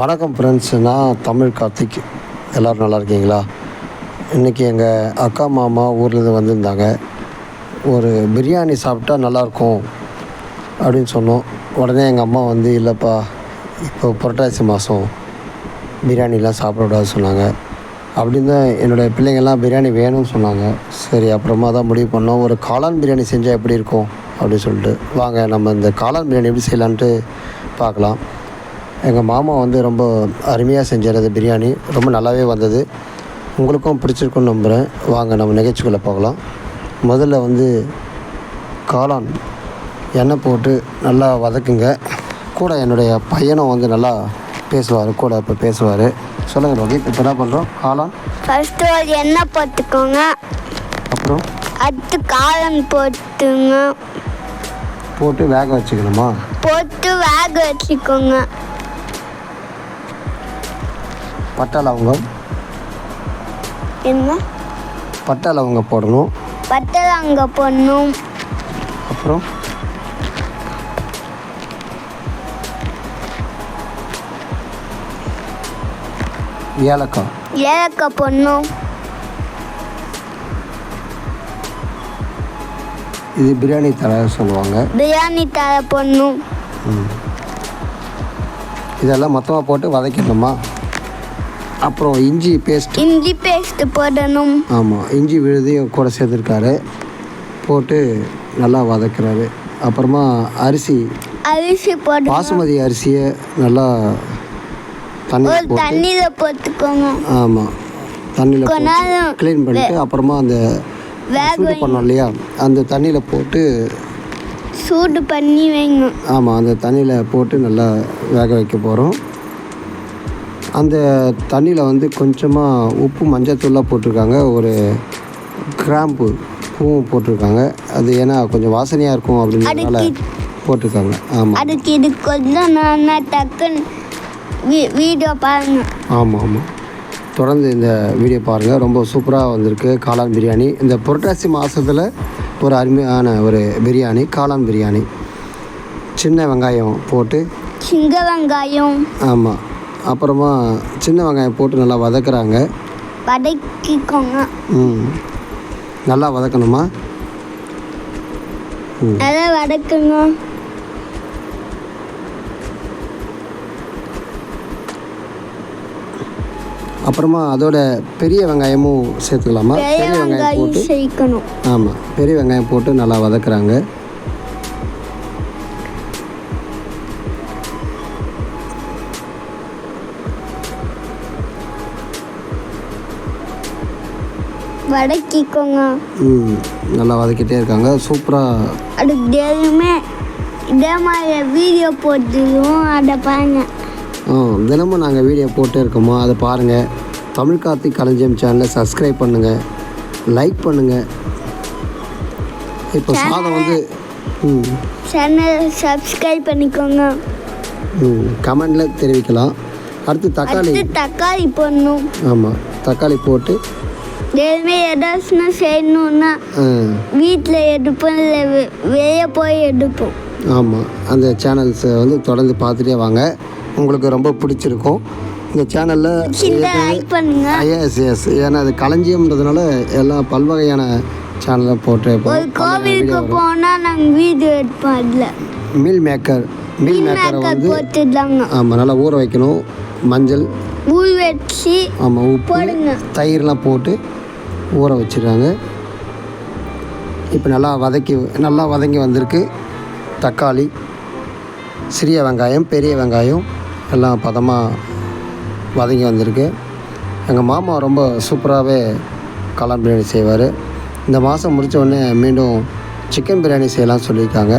வணக்கம் ஃப்ரெண்ட்ஸ் நான் தமிழ் கார்த்திக். எல்லோரும் நல்லா இருக்கீங்களா? இன்றைக்கி எங்கள் அக்கா மாமா ஊர்லேருந்து வந்திருந்தாங்க. ஒரு பிரியாணி சாப்பிட்டா நல்லாயிருக்கும் அப்படின்னு சொன்னோம். உடனே எங்கள் அம்மா வந்து இல்லைப்பா இப்போ புரட்டாசி மாதம் பிரியாணிலாம் சாப்பிடக்கூடாது சொன்னாங்க. அப்படின்னு தான் என்னுடைய பிள்ளைங்கள்லாம் பிரியாணி வேணும்னு சொன்னாங்க. சரி அப்புறமா தான் முடிவு பண்ணோம். ஒரு காளான் பிரியாணி செஞ்சால் எப்படி இருக்கும்? அப்படின்னு சொல்லிட்டு. வாங்க நம்ம இந்த காளான் பிரியாணி எப்படி செய்யலான்ட்டு பார்க்கலாம். எங்கள் மாமா வந்து ரொம்ப அருமையாக செஞ்சார் அது பிரியாணி. ரொம்ப நல்லாவே வந்தது. உங்களுக்கும் பிடிச்சிருக்குன்னு நம்புகிறேன் வாங்க நம்ம நிகழ்ச்சிக்குள்ளே போகலாம். முதல்ல வந்து காளான் எண்ணெய் போட்டு நல்லா வதக்குங்க. கூட என்னுடைய பையனும் வந்து நல்லா பேசுவார் கூட இப்போ பேசுவார். சொல்லுங்கள் ரோஹித் இப்போ என்ன பண்ணுறோம் காளான். ஃபர்ஸ்ட் ஒரு எண்ணெய் போட்டுக்கோங்க. அப்புறம்? அடுத்து காளான் போட்டுங்க. போட்டு வேக வச்சுக்கணுமா? போட்டு வேக வச்சுக்கோங்க. பட்டை லவங்கம் என்ன? பட்டை லவங்கம் போடணும். பட்டை அங்கே போடணும். அப்புறம்? ஏலக்காய். ஏலக்காய் போடணும். இது பிரியாணி தலை சொல்லுவாங்க. பிரியாணி தலை போடணும். இதெல்லாம் மொத்தமாக போட்டு வதக்கிடணுமா? அப்புறம் இஞ்சி பேஸ்ட் இஞ்சி பேஸ்ட் போடணும். ஆமாம் இஞ்சி விழுதையும் கூட சேர்த்துருக்காரு. போட்டு நல்லா வதக்குறாரு. அப்புறமா அரிசி. அரிசி போடணும். பாசுமதி அரிசியை நல்லா தண்ணி போட்டு தண்ணியில் போட்டுக்கோங்க. ஆமாம் தண்ணியில் க்ளீன் பண்ணிட்டு அப்புறமா அந்த சூடு பண்ணோம் இல்லையா? அந்த தண்ணியில் போட்டு சூடு பண்ணி வைங்க. ஆமாம் அந்த தண்ணியில் போட்டு நல்லா வேக வைக்க போகிறோம் அந்த தண்ணியில் வந்து கொஞ்சமாக உப்பு மஞ்சத்தூள்லாம் போட்டிருக்காங்க. ஒரு கிராம்பு பூவும் போட்டிருக்காங்க. அது ஏன்னா கொஞ்சம் வாசனையாக இருக்கும் அப்படின்றதுனால போட்டிருக்காங்க. ஆமாம் அதுக்கு இது கொஞ்சம் நான் டக்குன்னு வீடியோ பாருங்க. ஆமாம் ஆமாம் தொடர்ந்து இந்த வீடியோ பாருங்கள் ரொம்ப சூப்பராக வந்திருக்கு. காளான் பிரியாணி. இந்த புரட்டாசி மாதத்தில் ஒரு அருமையான ஒரு பிரியாணி காளான் பிரியாணி. சின்ன வெங்காயம் போட்டு சிங்க வெங்காயம். ஆமாம் அப்புறமா சின்ன வெங்காயம் போட்டு நல்லா வதக்குறாங்க. வதக்கிக்கோங்க. ம். நல்லா வதக்கணுமா? நல்லா வதக்குங்க. அப்புறமா அதோட பெரிய வெங்காயமும் சேர்த்துக்கலாமா? பெரிய வெங்காயம் போட்டு. ஆமாம் பெரிய வெங்காயம் போட்டு நல்லா வதக்குறாங்க. வதக்கிக்கோங்க. ம் நல்லா வதக்கிட்டே இருக்காங்க. சூப்பராக அதுக்கு டெய்லியுமே இதே மாதிரி வீடியோ போட்டுருவோம் அதை பாருங்க. ஆ தினமும் நாங்கள் வீடியோ போட்டே இருக்கோமோ? அதை பாருங்கள் தமிழ் கார்த்திக் களஞ்சியம் சேனலை சப்ஸ்கிரைப் பண்ணுங்கள் லைக் பண்ணுங்கள் இப்போ சாதம் வந்து ம். சேனல் சப்ஸ்கிரைப் பண்ணிக்கோங்க. ம் கமெண்டில் தெரிவிக்கலாம். அடுத்து தக்காளி. தக்காளி போடணும். ஆமாம் தக்காளி போட்டு டெய்லியுமே ஏதாச்சும் செய்யணும்னா வீட்டில் எடுப்போம் இல்லை வெளியே போய் எடுப்போம். ஆமாம் அந்த சேனல்ஸை வந்து தொடர்ந்து பார்த்துட்டே வாங்க. உங்களுக்கு ரொம்ப பிடிச்சிருக்கும். இந்த சேனலில் எஸ் எஸ் ஏன்னா அது களஞ்சியம்ன்றதுனால எல்லா பல்வகையான சேனலும் போட்டு கோவிலுக்கு போனால் நாங்கள் வீடியோ எடுப்போம் அதில். மீல் மேக்கர் மீல் மேக்கரை வந்து ஆமாம் நல்லா ஊற வைக்கணும். மஞ்சள். ஊர் வச்சு ஆமாம் உப்பு தயிர்லாம் போட்டு ஊற வச்சிடுறாங்க இப்போ நல்லா வதக்கி நல்லா வதங்கி வந்திருக்கு. தக்காளி சிறிய வெங்காயம் பெரிய வெங்காயம் எல்லாம் பதமாக வதங்கி வந்திருக்கு. எங்கள் மாமா ரொம்ப சூப்பராகவே காளான் பிரியாணி செய்வார். இந்த மாதம் முடிச்ச உடனே மீண்டும் சிக்கன் பிரியாணி செய்யலாம்னு சொல்லியிருக்காங்க.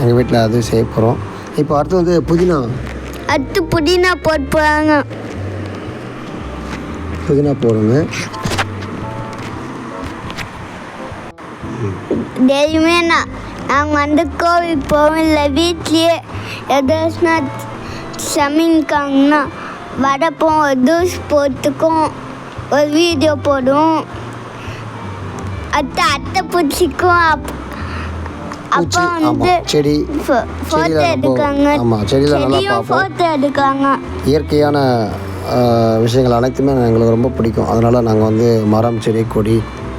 எங்கள் வீட்டில் அது செய்ய போகிறோம் இப்போ அடுத்து வந்து புதினா. அடுத்து புதினா போட்டு போகிறாங்க புதினா போடுங்க. டெய்லியுமே நான் நாங்கள் வந்து கோவிலுக்கு போவோம் இல்லை வீட்லேயே ஏதாச்சும்னா சமைக்காங்கன்னா வடப்போம் ஒரு ஜூஸ் போட்டுக்கும் ஒரு வீடியோ போடுவோம். அடுத்து அத்தை பூச்சிக்கும் அப் அப்பா வந்து செடி ஃபோட்டோ எடுக்காங்க. ஆமாம் செடியில் நல்லா ஃபோட்டோ எடுக்காங்க. இயற்கையான விஷயங்கள் அனைத்துமே எங்களுக்கு ரொம்ப பிடிக்கும். அதனால் நாங்கள் வந்து மரம் செடி கொடி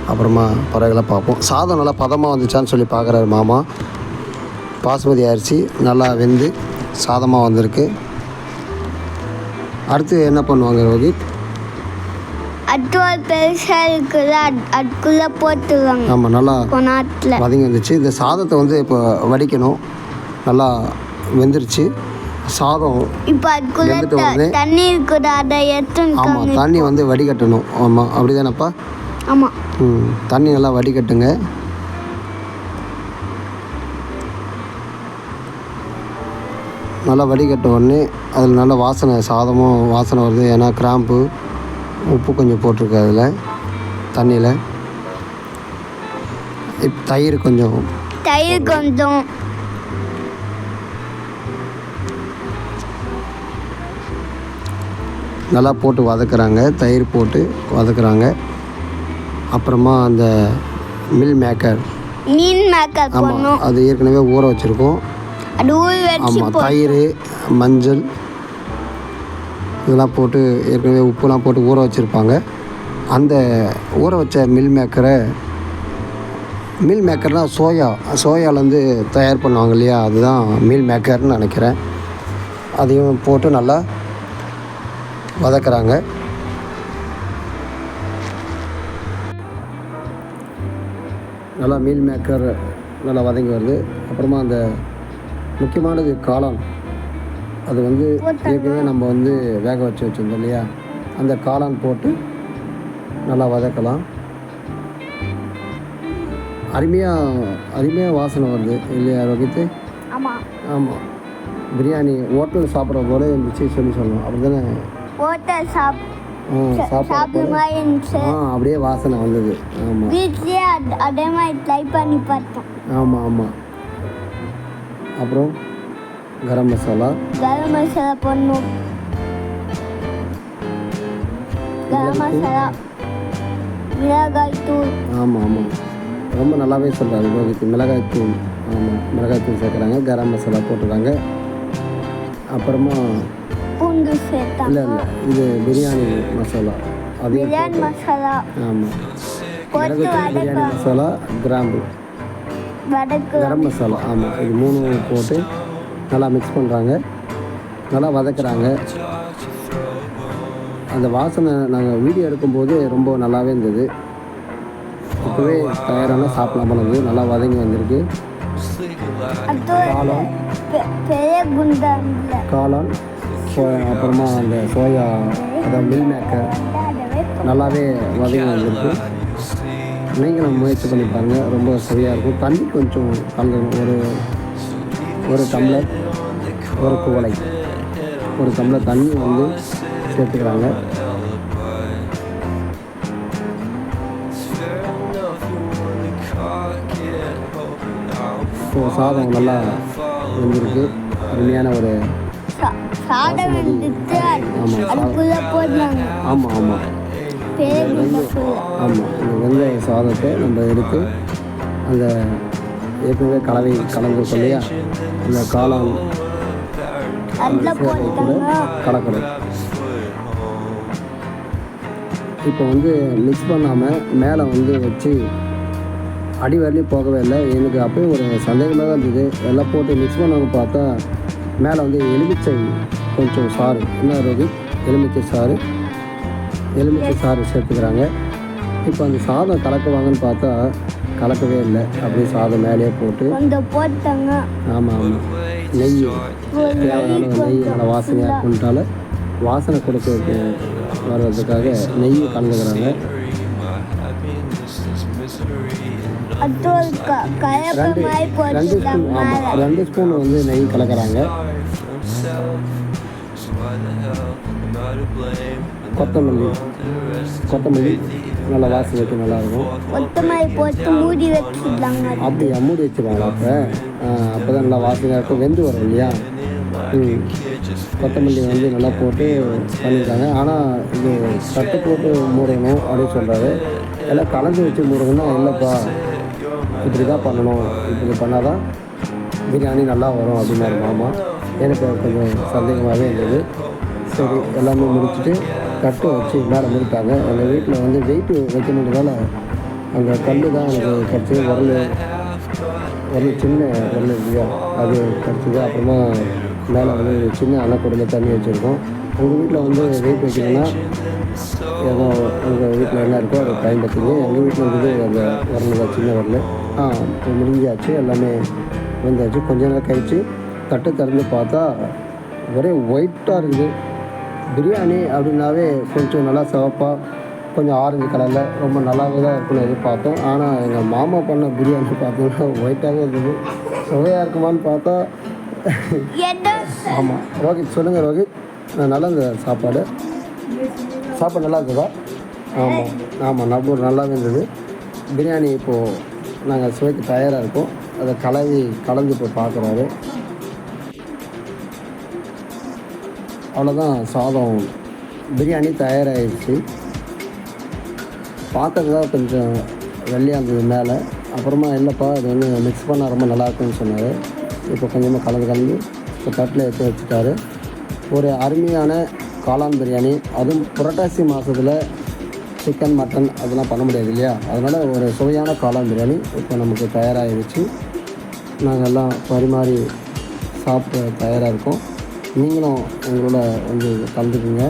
அப்புறமா பறவைகளை பார்ப்போம். சாதம் நல்லா பதமாக வந்துச்சான்னு சொல்லி பார்க்குறாரு மாமா. பாசுமதி அரிசி நல்லா வெந்து சாதமாக வந்திருக்கு. அடுத்து என்ன பண்ணுவாங்க ரோஹித் அட்டுவால் பெருசா இருக்குது அது- அதுக்குள்ள போட்டுருவாங்க. ஆமாம் நல்லா கொணாத்துல. வதங்கி வந்துச்சு. இந்த சாதத்தை வந்து இப்போ வடிக்கணும். நல்லா வெந்துருச்சு. சாதம் இப்போ அதுக்குள்ள தண்ணி இருக்குது அதை எடுத்துருக்காங்க ஆமாம் தண்ணி வந்து வடிகட்டணும். ஆமாம் அப்படி தானேப்பா ஆமா. ம் தண்ணி நல்லா வடிகட்டுங்க. நல்லா வடிகட்ட உடனே அதில் நல்ல வாசனை சாதமும் வாசனை வருது. ஏன்னா கிராம்பு உப்பு கொஞ்சம் போட்டிருக்கு அதில் தண்ணியில். இப் தயிர் கொஞ்சம். தயிர் கொஞ்சம். நல்லா போட்டு வதக்குறாங்க. தயிர் போட்டு வதக்குறாங்க. அப்புறமா அந்த மில் மேக்கர். மீன் மேக்கப் ஆமாம் அது ஏற்கனவே ஊற வச்சுருக்கோம். ஆமாம் தயிர் மஞ்சள் இதெல்லாம் போட்டு ஏற்கனவே உப்புலாம் போட்டு ஊற வச்சுருப்பாங்க. அந்த ஊற வச்ச மில் மேக்கரை மில் மேக்கர்னால் சோயா சோயாலேருந்து தயார் பண்ணுவாங்க இல்லையா? அதுதான் மீல் மேக்கர்னு நினைக்கிறேன். அதையும் போட்டு நல்லா வதக்குறாங்க. நல்லா மீல் மேக்கர் நல்லா வதங்கி வருது அப்புறமா அந்த முக்கியமானது காளான். அது வந்து ஏற்கனவே நம்ம வந்து வேக வச்சு வச்சுருந்தோம் இல்லையா? அந்த காளான் போட்டு நல்லா வதக்கலாம். அருமையாக அருமையாக வாசனை வருது இல்லையா ஆமா. ஆமாம் பிரியாணி ஹோட்டல் சாப்பிட்ற போல இருந்துச்சு சொல்லி சொல்லணும் அப்படி தானே ஹோட்டல் சாப் போல மாதிரி இருந்துச்சு. அப்படியே வாசனை வந்தது. ஆமாம் வீட்லயே அத- மாதிரி ட்ரை பண்ணி பார்த்தோம். ஆமாம் ஆமாம் அப்புறம் கரம் மசாலா. கரம் மசாலா போடணும் கரம் மசாலா மிளகாய் தூள் ஆமாம் ஆமாம் ரொம்ப நல்லாவே சொல்கிறாரு ரோஹித். மிளகாய் தூள் ஆமாம் மிளகாய் தூள் சேர்க்குறாங்க. கரம் மசாலா போட்டுருக்காங்க. அப்புறமா பூண்டு இல்லை சேர்த்தாங்க இல்லை. இது பிரியாணி மசாலா. அதையும் பிரியாணி மசாலா. ஆமாம் மிளகுத்தூள் பிரியாணி மசாலா கிராம்பு. வதக்கு. கரம் மசாலா. ஆமாம் இது மூணு போட்டு நல்லா மிக்ஸ் பண்ணுறாங்க நல்லா வதக்குறாங்க. அந்த வாசனை நாங்கள் வீடியோ எடுக்கும்போது ரொம்ப நல்லாவே இருந்தது. இப்போவே தயாரான சாப்பிடலாம் போனது நல்லா வதங்கி வந்திருக்கு. அது குண்டான்ல காளான். சோ அப்புறமா அந்த சோயா அதாவது மில் மேக்கர் நல்லாவே வதங்கி வந்திருக்கு நீங்களும் முயற்சி பண்ணி பாருங்கள் ரொம்ப சரியாக இருக்கும். தண்ணி கொஞ்சம் கலந்து ஒரு ஒரு டம்ளர் ஒரு குவளை. ஒரு டம்ளர் தண்ணி வந்து சேர்த்துக்கிறாங்க. ஸோ சாதம் நல்லா வந்துருக்கு. அருமையான ஒரு சாதம் வந்துட்டு ஆமாம் அதுக்குள்ள போடுறாங்க ஆமாம் ஆமாம் இந்த வெந்தய சாதத்தை நம்ம எடுத்து அந்த ஏற்கனவே கலவை கலந்துருக்கோம் இல்லையா? அந்த காளான் கலக்கணும். இப்போ வந்து மிக்ஸ் பண்ணாமல் மேலே வந்து வச்சு அடி வரலையும் போகவே இல்லை. எனக்கு அப்பயும் ஒரு சந்தேகமாக தான் இருந்தது. எல்லாம் போட்டு மிக்ஸ் பண்ணவங்க பார்த்தா மேலே வந்து எலுமிச்சை கொஞ்சம் சாறு என்ன ரோஹித் எலுமிச்சை சாறு. எலுமிச்சை சாறு சேர்த்துக்கிறாங்க. இப்போ அந்த சாதம் கலக்குவாங்கன்னு பார்த்தா கலக்கவே இல்லை. அப்படியே சாதம் மேலேயே போட்டு. போட்டாங்க. ஆமாம் ஆமாம் நெய். தேவையான நெய் நல்லா வாசனையாக கொண்டால வாசனை கொடுக்கறதுக்கு வர்றதுக்காக நெய் கலந்துக்கிறாங்க. ரெண்டு ஸ்பூன் ஆமாம் ரெண்டு ஸ்பூன் வந்து நெய் கலக்கிறாங்க. கொத்தமல்லி. கொத்தமல்லி. நல்லா வாசனைக்கு நல்லாயிருக்கும் கொத்தமல்லி போட்டு மூடி வச்சுட்டாங்க அப்படி மூடி வச்சுருவாங்க அப்போ? அப்போ தான் நல்லா வாசனையாக இருக்கும். வெந்து வரும் இல்லையா? ம். கொத்தமல்லி வந்து நல்லா போட்டு பண்ணியிருக்காங்க ஆனால் இது கட்டு போட்டு மூடணும் அப்படின்னு சொல்கிறாரு எல்லாம் கலந்து வச்சு மூடணும்னா இல்லைப்பா இப்படி தான் பண்ணணும். இப்படி பண்ணால் தான் பிரியாணி நல்லா வரும் அப்படின்னாரு மாமா. எனக்கு கொஞ்சம் சந்தேகமாகவே இருந்தது. சரி எல்லாமே முடிச்சுட்டு கட்டு வச்சு மேலே முடித்தாங்க எங்கள் வீட்டில் வந்து வெயிட்டு வைக்கணுன்றதால அந்த கல் தான் எனக்கு கிடச்சி உரல் உரல் சின்ன உரல் இல்லையா? அது கிடச்சிது. அப்புறமா மேலே வந்து சின்ன அணைக்கூடையில் தண்ணி வச்சுருக்கோம். உங்கள் வீட்டில் வந்து வெயிட் வைக்கணும்னா ஏதோ உங்கள் வீட்டில் என்ன இருக்கோ அதை பயன்படுத்துங்க. எங்கள் வீட்டில் வந்து அந்த உரல் தான் சின்ன உரல் ஆ முடிஞ்சாச்சு. எல்லாமே வந்தாச்சு. கொஞ்ச நேரம் கழித்து தட்டு திறந்து பார்த்தா ஒரே ஒயிட்டாக இருக்குது. பிரியாணி அப்படின்னாவே கொஞ்சம் நல்லா சிவப்பாக கொஞ்சம் ஆரஞ்சு கலரில் ரொம்ப நல்லாவே தான் இருக்குன்னு எதிர்பார்த்தோம். ஆனால் எங்கள் மாமா பண்ண பிரியாணி பார்த்தீங்கன்னா ஒயிட்டாகவே இருந்தது. சுவையாக இருக்குமான்னு பார்த்தா ஆமாம் ரோஹித் சொல்லுங்கள் ரோஹித். நல்லா இருந்தது சாப்பாடு? சாப்பாடு நல்லா இருந்ததா? ஆமாம் ஆமாம் நம்ம நல்லாவே இருந்தது. பிரியாணி இப்போது நாங்கள் சுவைக்கு தயாராக இருக்கோம். அதை கலவி கலந்து இப்போ பார்க்குறாரு. அவ்வளோதான் சாதம். பிரியாணி தயாராகிடுச்சு பார்க்கறது தான் கொஞ்சம் வெள்ளையாக இருந்தது மேலே. அப்புறமா இல்லைப்பா இது வந்து மிக்ஸ் பண்ணால் ரொம்ப நல்லாயிருக்குன்னு சொன்னார். இப்போ கொஞ்சமாக கலந்து கலந்து இப்போ தட்டில் எடுத்து வச்சுட்டாரு. ஒரு அருமையான காளான் பிரியாணி. அதுவும் புரட்டாசி மாதத்தில் சிக்கன் மட்டன் அதெல்லாம் பண்ண முடியாது இல்லையா? அதனால் ஒரு சுவையான காளான் பிரியாணி இப்போ நமக்கு தயாராகிடுச்சு நாங்கள் எல்லாம் பரிமாறி சாப்பிட தயாராக இருக்கோம். நீங்களும் எங்களோட வந்து கலந்துக்குங்க.